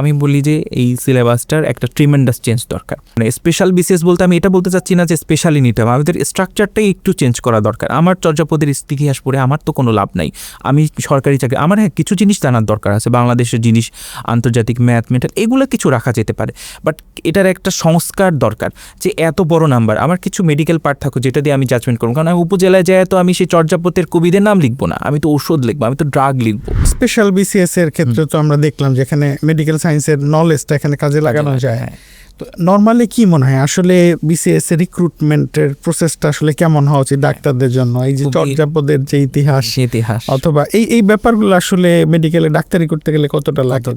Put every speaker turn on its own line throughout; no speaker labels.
আমি বলি যে এই সিলেবাসটার একটা ট্রিমেন্ডাস চেঞ্জ দরকার। মানে স্পেশাল বিসিএস বলতে আমি এটা বলতে চাচ্ছি না যে স্পেশালি নিতে হবে, আমাদের স্ট্রাকচারটাই একটু চেঞ্জ করা দরকার। আমার চর্যাপদের ইতিহাস পড়ে আমার তো কোনো লাভ নাই। আমি সরকারি চাকরি, আমার হ্যাঁ কিছু জিনিস জানার দরকার আছে, বাংলাদেশের জিনিস, আন্তর্জাতিক ম্যাথ মেটাল এগুলো কিছু রাখা যেতে পারে। বাট এটার একটা সংস্কার দরকার যে এত বড় নাম্বার আমার কিছু মেডিকেল পার্ট থাকুক যেটা দিয়ে আমি জাজমেন্ট করব। কারণ আমি উপজেলায় যায় তো আমি সেই চর্যাপতের কবিদের নাম লিখব না, আমি তো ওষুধ লিখব, আমি তো ড্রাগ লিখব।
স্পেশাল বিসিএস এর ক্ষেত্রে তো আমরা দেখলাম যেখানে মেডিকেল সায়েন্সের নলেজটা এখানে কাজে লাগানো যায়।
হ্যাঁ।
তো নর্মালি কি মনে হয়? আসলে বিসিএস এর রিক্রুটমেন্টের প্রসেসটা আসলে কেমন হওয়া উচিত ডাক্তারদের জন্য? এই যে চর্যাপদের যে ইতিহাস
ইতিহাস।
অথবা এই এই ব্যাপারগুলো আসলে মেডিকেলে ডাক্তারি করতে গেলে কতটা লাগে?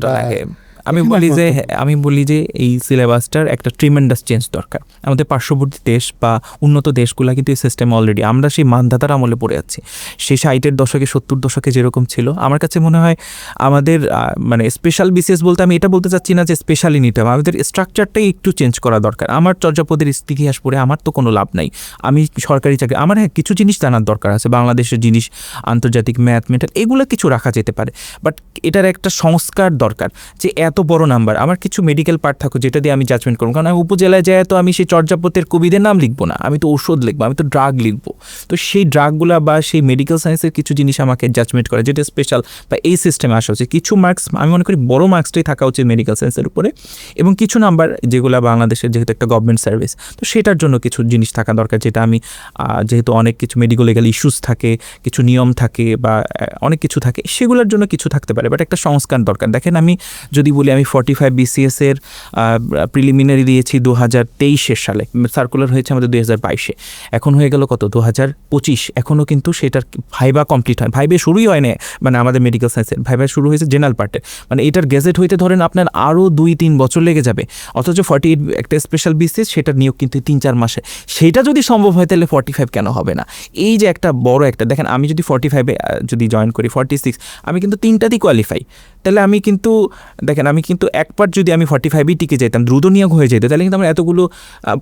আমি বলি যে আমি বলি যে এই সিলেবাসটার একটা ট্রিমেন্ডাস চেঞ্জ দরকার। আমাদের পার্শ্ববর্তী দেশ বা উন্নত দেশগুলো কিন্তু এই সিস্টেম অলরেডি আমরা সেই মানধাতার আমলে পড়ে যাচ্ছি সেই ষাটের দশকে সত্তর দশকে যেরকম ছিল আমার কাছে মনে হয় আমাদের মানে স্পেশাল বিসিএস বলতে আমি এটা বলতে চাচ্ছি না যে স্পেশালি নিতে হবে আমাদের স্ট্রাকচারটাই একটু চেঞ্জ করা দরকার। আমার চর্যাপদের ইতিহাস পড়ে আমার তো কোনো লাভ নাই। আমি সরকারি চাকরি আমার হ্যাঁ কিছু জিনিস জানার দরকার আছে। বাংলাদেশের জিনিস আন্তর্জাতিক ম্যাথ মেটাল এগুলো কিছু রাখা যেতে পারে। বাট এটার একটা সংস্কার দরকার যে এত বড় নাম্বার। আমার কিছু মেডিকেল পার্ট থাকুক, যেটা দিয়ে আমি জাজমেন্ট করব। কারণ আমি উপজেলায় যায় তো আমি সেই চর্যাপতের কবিদের নাম লিখব না। আমি তো ওষুধ লিখব, আমি তো ড্রাগ লিখব। তো সেই ড্রাগগুলো বা সেই মেডিকেল সায়েন্সের কিছু জিনিস আমাকে জাজমেন্ট করে, যেটা স্পেশাল বা এই সিস্টেমে আসা উচিত। কিছু মার্কস আমি মনে করি বড় মার্কসটাই থাকা উচিত মেডিকেল সায়েন্সের উপরে। এবং কিছু নাম্বার যেগুলো বাংলাদেশের যেহেতু একটা গভর্নমেন্ট সার্ভিস তো সেটার জন্য কিছু জিনিস থাকা দরকার, যেটা আমি যেহেতু অনেক কিছু মেডিকেল লিগাল ইস্যুস থাকে, কিছু নিয়ম থাকে বা অনেক কিছু থাকে, সেগুলোর জন্য কিছু থাকতে পারে। বাট একটা সংস্কার দরকার। দেখেন আমি যদি বলি আমি ফর্টি ফাইভ বিসিএস এর প্রিলিমিনারি দিয়েছি দু হাজার তেইশের সালে। সার্কুলার হয়েছে আমাদের দুই হাজার বাইশে। এখন হয়ে গেল কত? দু হাজার পঁচিশ। এখনও কিন্তু সেটার ভাইবা কমপ্লিট হয়। ভাইবে শুরুই হয় না মানে আমাদের মেডিকেল সায়েন্সের ভাইবা শুরু হয়েছে জেনারেল পার্টের মানে এটার গেজেট হইতে ধরেন আপনার আরও দুই তিন বছর লেগে যাবে। অথচ ফর্টি এইট একটা স্পেশাল বিসিএস সেটার নিয়োগ কিন্তু তিন চার মাসে। সেইটা যদি সম্ভব হয়, তাহলে ফর্টি ফাইভ কেন হবে না? এই যে একটা বড় একটা, দেখেন আমি যদি ফর্টি ফাইভে যদি জয়েন করি ফর্টি সিক্স আমি কিন্তু তিনটাতেই কোয়ালিফাই তাহলে আমি কিন্তু, দেখেন আমি কিন্তু একবার যদি আমি ফর্টি ফাইভই টিকে যেতাম, দ্রুত নিয়োগ হয়ে যেত, তাহলে কিন্তু আমার এতগুলো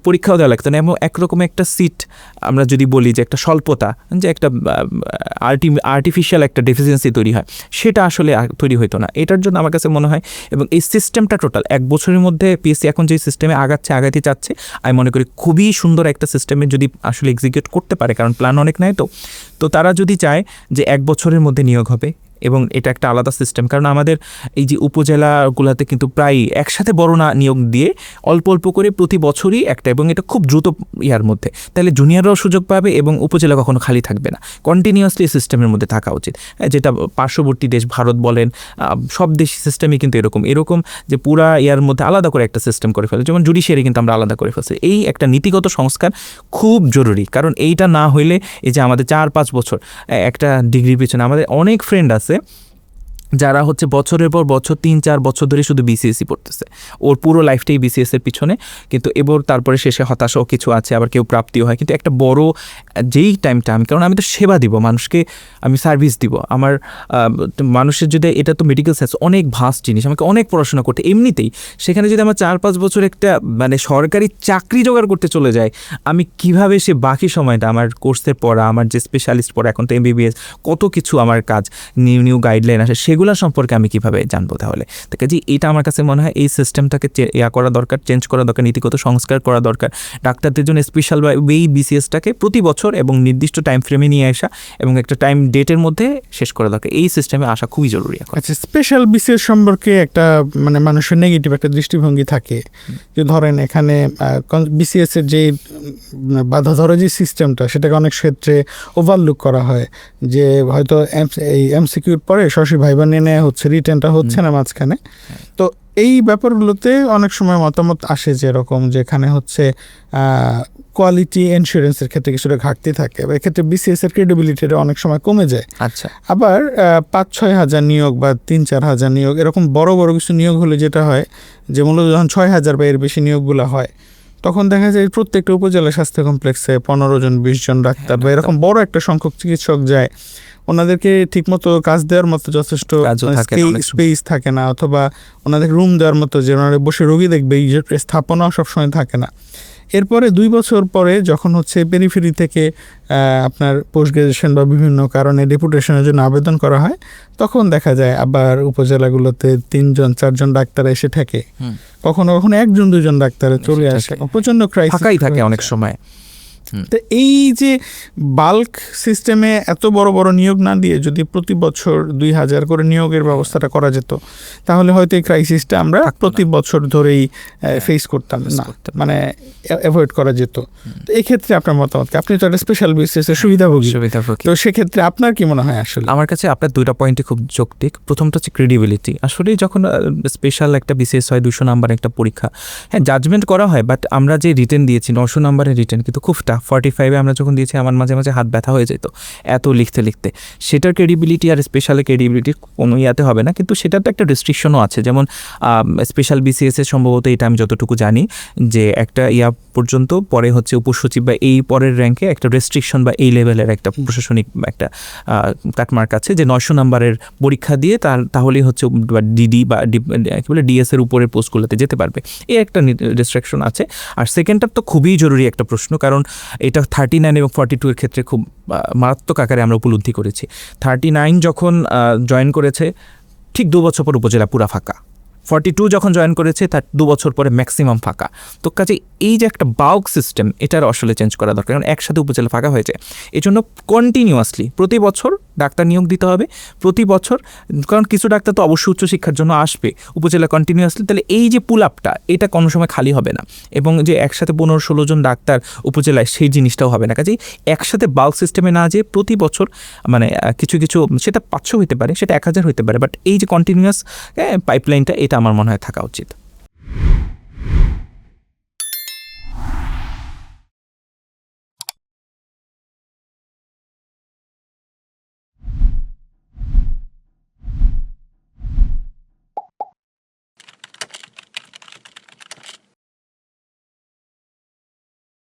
পরীক্ষাও দেওয়া লাগতো না। এবং একরকম একটা সিট আমরা যদি বলি যে একটা স্বল্পতা, যে একটা আর্টি আর্টিফিশিয়াল একটা ডেফিসিয়েন্সি তৈরি হয়, সেটা আসলে তৈরি হতো না। এটার জন্য আমার কাছে মনে হয়, এবং এই সিস্টেমটা টোটাল এক বছরের মধ্যে পিএসসি এখন যে সিস্টেমে আগাচ্ছে আগাতে চাচ্ছে, আমি মনে করি খুবই সুন্দর একটা সিস্টেমে যদি আসলে এক্সিকিউট করতে পারে, কারণ প্ল্যান অনেক নাই তো। তো তারা যদি চায় যে এক বছরের মধ্যে নিয়োগ হবে এবং এটা একটা আলাদা সিস্টেম কারণ আমাদের এই যে উপজেলাগুলোতে কিন্তু প্রায় একসাথে বড় না নিয়োগ দিয়ে অল্প অল্প করে প্রতি বছরই একটা এবং এটা খুব দ্রুত ইয়ার মধ্যে। তাহলে জুনিয়ররাও সুযোগ পাবে এবং উপজেলা কখনো খালি থাকবে না। কন্টিনিউয়াসলি সিস্টেমের মধ্যে থাকা উচিত। হ্যাঁ, যেটা পার্শ্ববর্তী দেশ ভারত বলেন সব দেশ সিস্টেমই কিন্তু এরকম। এরকম যে পুরা ইয়ার মধ্যে আলাদা করে একটা সিস্টেম করে ফেলে যেমন জুডিশিয়ারি কিন্তু আমরা আলাদা করে ফেলছি। এই একটা নীতিগত সংস্কার খুব জরুরি। কারণ এইটা না হইলে এই যে আমাদের চার পাঁচ বছর একটা ডিগ্রির পেছনে আমাদের অনেক ফ্রেন্ড আছে hace যারা হচ্ছে বছরের পর বছর তিন, চার বছর ধরে শুধু বিসিএসসি পড়তেছে। ওর পুরো লাইফটাই বিসিএস এর পিছনে। কিন্তু এবার তারপরে শেষে হতাশাও কিছু আছে, আবার কেউ প্রাপ্তিও হয়। কিন্তু একটা বড়, যেই টাইমটা আমি, কারণ আমি তো সেবা দিব, মানুষকে আমি সার্ভিস দিব। আমার মানুষের যদি এটা তো মেডিকেল সায়েন্স অনেক ভাস্ট জিনিস। আমাকে অনেক পড়াশোনা করতে, এমনিতেই সেখানে যদি আমার চার, পাঁচ বছর একটা মানে সরকারি চাকরি জোগাড় করতে চলে যায়, আমি কীভাবে সে বাকি সময়টা, আমার কোর্সের পড়া, আমার যে স্পেশালিস্ট পড়া, এখন তো এমবিবিএস কত কিছু আমার কাজ নিউ নিউ গাইডলাইন আসে সেগুলো সম্পর্কে আমি কীভাবে জানব তাহলে? তো কাজে এটা আমার কাছে মনে হয় এই সিস্টেমটাকে ইয়া করা দরকার চেঞ্জ করা দরকার নীতিগত সংস্কার করা দরকার। ডাক্তারদের জন্য স্পেশাল এই বিসিএসটাকে প্রতি বছর এবং নির্দিষ্ট টাইম ফ্রেমে নিয়ে আসা এবং একটা টাইম ডেটের মধ্যে শেষ করা দরকার। এই সিস্টেমে আসা খুবই জরুরি এখন।
আচ্ছা স্পেশাল বিসিএস সম্পর্কে একটা মানে মানুষের নেগেটিভ একটা দৃষ্টিভঙ্গি থাকে। যে ধরেন এখানে বিসিএস এর যে বাধা ধরা যে সিস্টেমটা সেটাকে অনেক ক্ষেত্রে ওভারলুক করা হয়। যে হয়তো এম- এই এমসিকিউর পরে সরাসরি ভাইবা নিয়ে নেওয়া হচ্ছে রিটেনটা হচ্ছে না মাঝখানে। তো এই ব্যাপারগুলোতে অনেক সময় মতামত আসে যে এরকম যেখানে হচ্ছে কোয়ালিটি ইন্স্যুরেন্সের ক্ষেত্রে কিছুটা ঘাটতি থাকে। বা এক্ষেত্রে বিসিএস এর ক্রেডিবিলিটিটা অনেক সময় কমে যায়।
আচ্ছা।
আবার পাঁচ ছয় হাজার নিয়োগ বা তিন চার হাজার নিয়োগ এরকম বড় বড় কিছু নিয়োগ হলে যেটা হয় যে মূলত যখন ছয় হাজার বা এর বেশি নিয়োগগুলো হয় তখন দেখা যায় প্রত্যেকটা উপজেলা স্বাস্থ্য কমপ্লেক্সে পনেরো জন বিশ জন ডাক্তার বা এরকম বড় একটা সংখ্যক চিকিৎসক যায়। ওনাদেরকে ঠিকমতো কাজ দেওয়ার মতো যথেষ্ট
কাজও থাকে না
স্পেস থাকে না অথবা ওনাদের রুম দেওয়ার মতো যে ওনারা বসে রোগী দেখবে এই যে স্থাপনাও সবসময় থাকে না। এরপরে দুই বছর পরে যখন হচ্ছে পেরিফেরি থেকে আপনার পোস্ট গ্রাজুয়েশন বা বিভিন্ন কারণে ডেপুটেশনের জন্য আবেদন করা হয় তখন দেখা যায় আবার উপজেলাগুলোতে তিনজন চারজন ডাক্তার এসে থাকে কখনো কখনো একজন দুজন ডাক্তার চলে আসে। প্রচণ্ড ক্রাইসিস
থাকে অনেক সময়।
তো এই যে বাল্ক সিস্টেমে এত বড় বড় নিয়োগ না দিয়ে যদি প্রতি বছর দুই হাজার করে নিয়োগের ব্যবস্থাটা করা যেত তাহলে হয়তো এই ক্রাইসিসটা আমরা প্রতি বছর ধরেই ফেস করতাম না। মানে অ্যাভয়েড করা যেত। তো এই ক্ষেত্রে আপনার মতামত কি? আপনি তো একটা স্পেশাল বিসিএসের সুবিধাভোগী।
সুবিধাভোগী
তো সেক্ষেত্রে আপনার কি মনে হয় আসলে?
আমার কাছে আপনার দুইটা পয়েন্টই খুব যৌক্তিক। প্রথমটা হচ্ছে ক্রেডিবিলিটি আসলে যখন স্পেশাল একটা বিশেষ হয় দুশো নাম্বার একটা পরীক্ষা হ্যাঁ জাজমেন্ট করা হয় বাট আমরা যে রিটেন দিয়েছি নশো নাম্বারের রিটেন কিন্তু খুব টাফ ফর্টি ফাইভে আমরা যখন দিয়েছি, আমার মাঝে মাঝে হাত ব্যথা হয়ে যেত এত লিখতে লিখতে। সেটার ক্রেডিবিলিটি আর স্পেশাল ক্রেডিবিলিটি কোনো ইয়াতে হবে না, কিন্তু সেটার তো একটা রেস্ট্রিকশনও আছে। যেমন স্পেশাল বিসিএস এর সম্ভবত এটা আমি যতটুকু জানি যে একটা ইয়া পর্যন্ত, পরে হচ্ছে উপসচিব বা এই পরের র্যাঙ্কে একটা রেস্ট্রিকশন বা এই লেভেলের একটা প্রশাসনিক একটা কাটমার্ক আছে যে নয়শো নাম্বারের পরীক্ষা দিয়ে তার, তাহলেই হচ্ছে ডিডি বা কি বলে ডিএস এর উপরের পোস্টগুলোতে যেতে পারবে। এই একটা রেস্ট্রিকশন আছে। আর সেকেন্ডটার তো খুবই জরুরি একটা প্রশ্ন, কারণ এটা থার্টি নাইন এবং ফর্টি এর ক্ষেত্রে খুব মারাত্মক আকারে আমরা উপলব্ধি করেছি। থার্টি নাইন যখন জয়েন করেছে, ঠিক দু বছর পর উপজেলা পুরা ফাঁকা। ফর্টি টু যখন জয়েন করেছে, তার দু বছর পরে ম্যাক্সিমাম ফাঁকা। তো কাজে এই যে একটা বাল্ক সিস্টেম এটার আসলে চেঞ্জ করা দরকার, কারণ একসাথে উপজেলা ফাঁকা হয়েছে। এই জন্য কন্টিনিউয়াসলি প্রতি বছর ডাক্তার নিয়োগ দিতে হবে, প্রতি বছর, কারণ কিছু ডাক্তার তো অবশ্যই উচ্চশিক্ষার জন্য আসবে উপজেলা কন্টিনিউয়াসলি তাহলে এই যে পুল আপটা এটা কোনো সময় খালি হবে না। এবং যে একসাথে পনেরো ষোলো জন ডাক্তার উপজেলায়, সেই জিনিসটাও হবে না। কাজেই একসাথে বাল্ক সিস্টেমে না যে প্রতি বছর মানে কিছু কিছু, সেটা পাঁচশো হতে পারে, সেটা এক হাজার হতে পারে বাট এই যে কন্টিনিউয়াস পাইপলাইনটা এটা আমার মনে হয় থাকা উচিত।